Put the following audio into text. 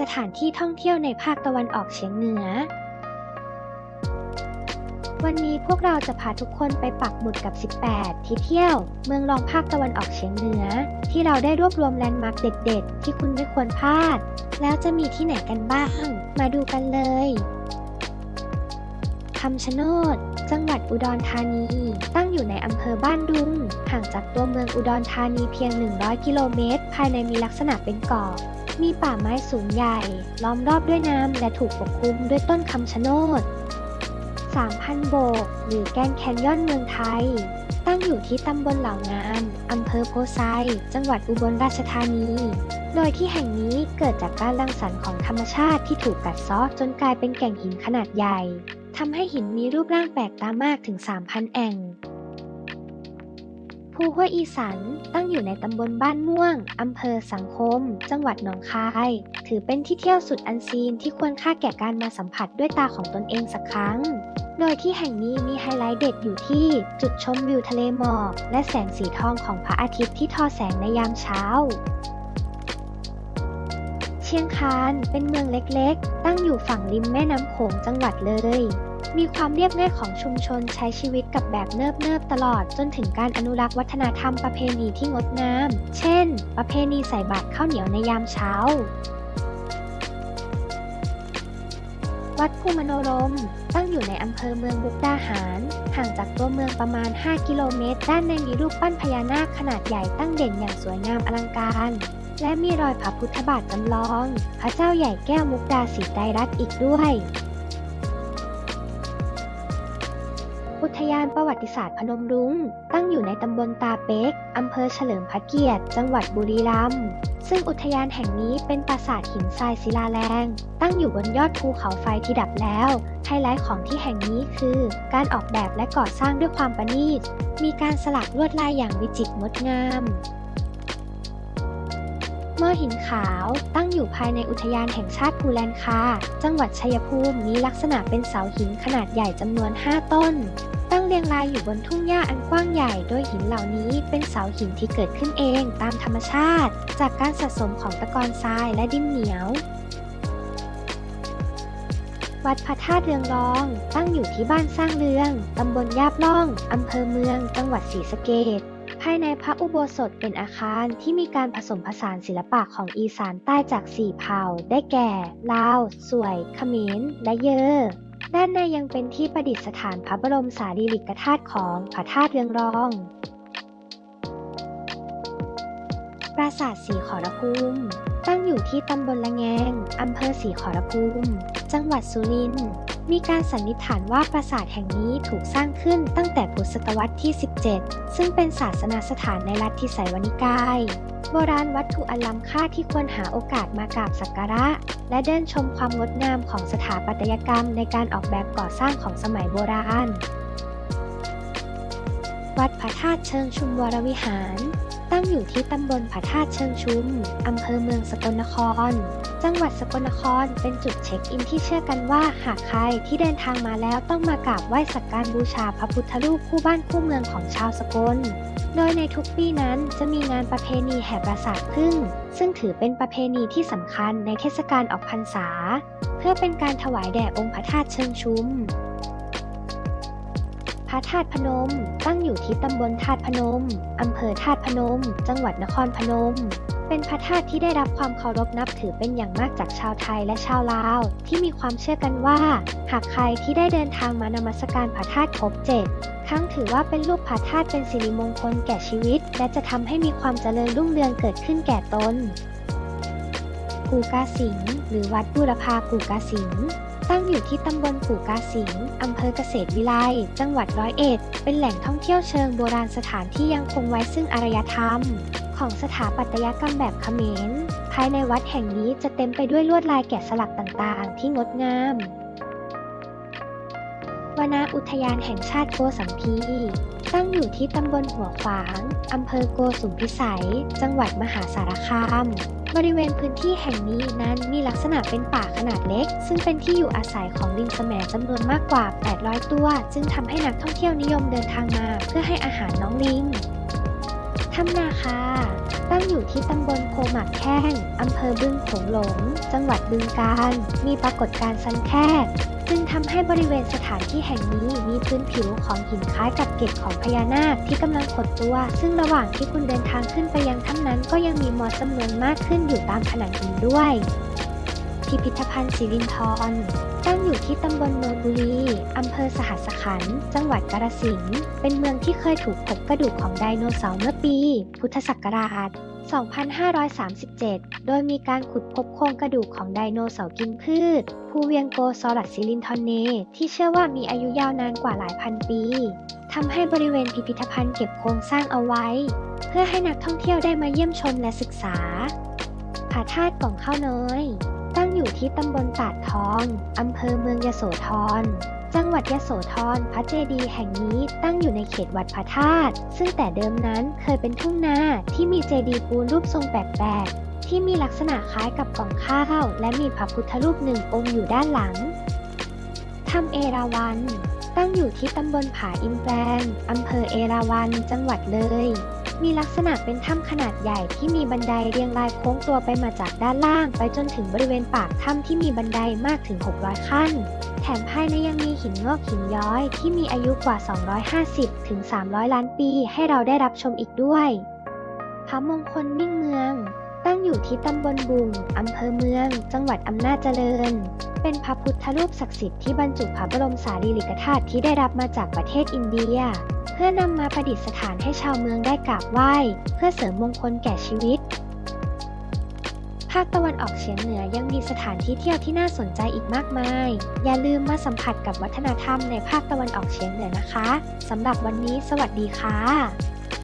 สถานที่ท่องเที่ยวในภาคตะวันออกเฉียงเหนือ วันนี้พวกเราจะพาทุกคนไปปักหมุดกับ 18 ที่เที่ยว เมืองรองภาคตะวันออกเฉียงเหนือ ที่เราได้รวบรวมแลนด์มาร์คเด็ดๆ ที่คุณไม่ควรพลาด แล้วจะมีที่ไหนกันบ้าง มาดูกันเลยคำชะโนด จังหวัดอุดรธานี ตั้งอยู่ในอำเภอบ้านดุง ห่างจากตัวเมืองอุดรธานีเพียง 100 กิโลเมตร ภายในมีลักษณะเป็นเกาะมีป่าไม้สูงใหญ่ ล้อมรอบด้วยน้ำและถูกปกคลุมด้วยต้นคำชะโนด 3,000 โบก หรือแกรนแคนยอนเมืองไทย ตั้งอยู่ที่ตำบลเหล่างามอำเภอโพไซ จังหวัดอุบลราชธานี โดยที่แห่งนี้เกิดจากการรังสรรค์ของธรรมชาติที่ถูกกัดเซาะจนกลายเป็นแก่งหินขนาดใหญ่ ทำให้หินมีรูปร่างแปลกตามากถึง 3,000 แอ่ง ภูห้วยอีสันตั้งอยู่ในตำบลบ้านม่วง อำเภอสังคม จังหวัดหนองคาย ถือเป็นที่เที่ยวสุดอันซีนที่ควรค่าแก่การมาสัมผัสด้วยตาของตนเองสักครั้ง โดยที่แห่งนี้มีไฮไลท์เด็ดอยู่ที่จุดชมวิวทะเลหมอก และแสงสีทองของพระอาทิตย์ที่ทอแสงในยามเช้า เชียงคานเป็นเมืองเล็กๆ ตั้งอยู่ฝั่งริมแม่น้ำโขงจังหวัดเลย มีความเรียบง่ายของชุมชนใช้ชีวิตกับแบบเนิบๆตลอดจนถึงการอนุรักษ์วัฒนธรรมประเพณีที่งดงาม เช่น ประเพณีใส่บาตรข้าวเหนียวในยามเช้า วัดภูมโนรม ตั้งอยู่ในอำเภอเมืองมุกดาหาร ห่างจากตัวเมืองประมาณ 5 กิโลเมตร ด้านในมีรูปปั้นพญานาคขนาดใหญ่ตั้งเด่นอย่างสวยงามอลังการ และมีรอยพระพุทธบาทจำลอง พระเจ้าใหญ่แก้วมุกดาสีไตรรัตน์อีกด้วย อุทยานประวัติศาสตร์พนมรุง้ง ตั้งอยู่ในตำบลตาเป๊ก อำเภอเฉลิมพระเกียรติ จังหวัดบุรีรัมย์ ซึ่งอุทยานแห่งนี้เป็นปราสาทหินทรายศิลาแรง ตั้งอยู่บนยอดภูเขาไฟที่ดับแล้วไฮไลท์ของที่แห่งนี้คือ การออกแบบและก่อสร้างด้วยความประณีต มีการสลักลวดลายอย่างวิจิตรงดงาม หม้อหินขาวตั้งอยู่ภายในอุทยานแห่งชาติภูแลนคา จังหวัดชัยภูมิมีลักษณะเป็นเสาหินขนาดใหญ่จำนวน 5 ต้น ตั้งเรียงรายอยู่บนทุ่งหญ้าอันกว้างใหญ่ โดยหินเหล่านี้เป็นเสาหินที่เกิดขึ้นเองตามธรรมชาติ จากการสะสมของตะกอนทรายและดินเหนียววัดพระธาตุเรืองรอง ตั้งอยู่ที่บ้านสร้างเรือง ตำบลยาบล่อง อำเภอเมือง จังหวัดศรีสะเกษ ภายในพระอุโบสถเป็นอาคารที่มีการผสมผสานศิลปะของอีสานใต้จากสี่เผ่า ได้แก่ ลาว สวยเขมร และเยอด้านในยังเป็นที่ประดิษฐานพระบรมสารีริกธาตุของพระธาตุเรืองรอง ปราสาทสีขอรภูมิ ตั้งอยู่ที่ตำบลละแงง อำเภอสีขอรภูมิ จังหวัดสุรินทร์ มีการสันนิษฐานว่าปราสาทแห่งนี้ถูกสร้างขึ้นตั้งแต่พุทธศตวรรษที่ 7 ซึ่งเป็นศาสนาสถานในรัฐทิไสยวนิกาย โบราณวัตถุอันล้ำค่าที่ควรหาโอกาสมากราบสักการะ และเดินชมความงดงามของสถาปัตยกรรมในการออกแบบก่อสร้างของสมัยโบราณ วัดพระธาตุเชิงชุมวรวิหาร ตั้งอยู่ที่ตำบลพระธาตุเชิงชุม อำเภอเมืองสกลนคร จังหวัดสกลนครเป็นจุดเช็คอินที่เชื่อกันว่าหากใครที่เดินทางมาแล้วต้องมากราบไหว้สักการบูชาพระพุทธรูปคู่บ้านคู่เมืองของชาวสกล โดยในทุกปีนั้นจะมีงานประเพณีแห่ปราสาทพึ่ง ซึ่งถือเป็นประเพณีที่สำคัญในเทศกาลออกพรรษา เพื่อเป็นการถวายแด่องค์พระธาตุเชิงชุม ระธาตุพนม ตั้งอยู่ที่ตำบลธาตุพนม อำเภอธาตุพนม จังหวัดนครพนม เป็นพระธาตุที่ได้รับความเคารพนับถือเป็นอย่างมากจากชาวไทยและชาวลาว ที่มีความเชื่อกันว่า หากใครที่ได้เดินทางมานมัสการพระธาตุครบเจ็ดครั้งถือว่าเป็นรูปพระธาตุเป็นสิริมงคลแก่ชีวิต และจะทำให้มีความเจริญรุ่งเรืองเกิดขึ้นแก่ตนกูกาสิงหรือวัดบูรพากูกาสิง ตั้งอยู่ที่ตำบลกู่กาสิงอำเภอเกษตรวิไลจังหวัดร้อยเอ็ด เป็นแหล่งท่องเที่ยวเชิงโบราณสถานที่ยังคงไว้ซึ่งอารยธรรม ของสถาปัตยกรรมแบบเขมร ภายในวัดแห่งนี้จะเต็มไปด้วยลวดลายแกะสลักต่างๆ ที่งดงามวนาอุทยานแห่งชาติโกสัมพีตั้งอยู่ที่ตำบลหัวขวาง อำเภอโกสุมพิสัย จังหวัดมหาสารคาม บริเวณพื้นที่แห่งนี้นั้นมีลักษณะเป็นป่าขนาดเล็ก ซึ่งเป็นที่อยู่อาศัยของลิงแสมจำนวนมากกว่า 800 ตัว จึงทำให้นักท่องเที่ยวนิยมเดินทางมา เพื่อให้อาหารน้องลิง ถ้ำนาคาตั้งอยู่ที่ตำบลโพหมักแข้งอำเภอบึงโขงหลง จังหวัดบึงกาฬมีปรากฏการณ์ซันแคบซึ่งทำให้บริเวณสถานที่แห่งนี้มีพื้นผิวของหินคล้ายกับเกล็ดของพญานาคที่กำลังขดตัว ซึ่งระหว่างที่คุณเดินทางขึ้นไปยังถ้ำนั้น ก็ยังมีมอสจำนวนมากขึ้นอยู่ตามผนังหินด้วย พิพิธภัณฑ์สิรินธรตั้งอยู่ที่ตำบลโนนบุรี อำเภอสหัสขันธ์ จังหวัดกาฬสินธุ์ เป็นเมืองที่เคยถูกพบกระดูกของไดโนเสาร์เมื่อปี พุทธศักราช 2537 โดยมีการขุดพบโครงกระดูกของไดโนเสาร์กินพืช ภูเวียงโกซอรัสซิลินทอนเน ที่เชื่อว่ามีอายุยาวนานกว่าหลายพันปีทำให้บริเวณพิพิธภัณฑ์เก็บโครงสร้างเอาไว้ เพื่อให้นักท่องเที่ยวได้มาเยี่ยมชมและศึกษาผาธาตุกล่องข้าวน้อย ตั้งอยู่ที่ตำบลตาดทอง อำเภอเมืองยโสธร จังหวัดยโสธร พระเจดีย์แห่งนี้ตั้งอยู่ในเขตวัดพระธาตุ ซึ่งแต่เดิมนั้นเคยเป็นทุ่งนาที่มีเจดีย์ปูนรูปทรงแปลกๆ ที่มีลักษณะคล้ายกับกล่องข้าว และมีพระพุทธรูปหนึ่งองค์อยู่ด้านหลังถ้ำเอราวัณตั้งอยู่ที่ตำบลผาอินแปลง อำเภอเอราวัณ จังหวัดเลย มีลักษณะเป็นถ้ำขนาดใหญ่ที่มีบันไดเรียงรายโค้งตัวไปมาจากด้านล่าง ไปจนถึงบริเวณปากถ้ำที่มีบันไดมากถึง 600 ขั้น แถมภายในยังมีหินงอกหินย้อยที่มีอายุกว่า 250 ถึง 300 ล้านปีให้เราได้รับชมอีกด้วยพระมงคลมิ่งเมือง ตั้งอยู่ที่ตำบลบุงอำเภอเมือง จังหวัดอำนาจเจริญ เป็นพระพุทธรูปศักดิ์สิทธิ์ที่บรรจุพระบรมสารีริกธาตุที่ได้รับมาจากประเทศอินเดีย เพื่อนำมาประดิษฐานให้ชาวเมืองได้กราบไหว้ เพื่อเสริมมงคลแก่ชีวิต ภาคตะวันออกเฉียงเหนือยังมีสถานที่เที่ยวที่น่าสนใจอีกมากมาย อย่าลืมมาสัมผัสกับวัฒนธรรมในภาคตะวันออกเฉียงเหนือนะคะสำหรับวันนี้ สวัสดีค่ะ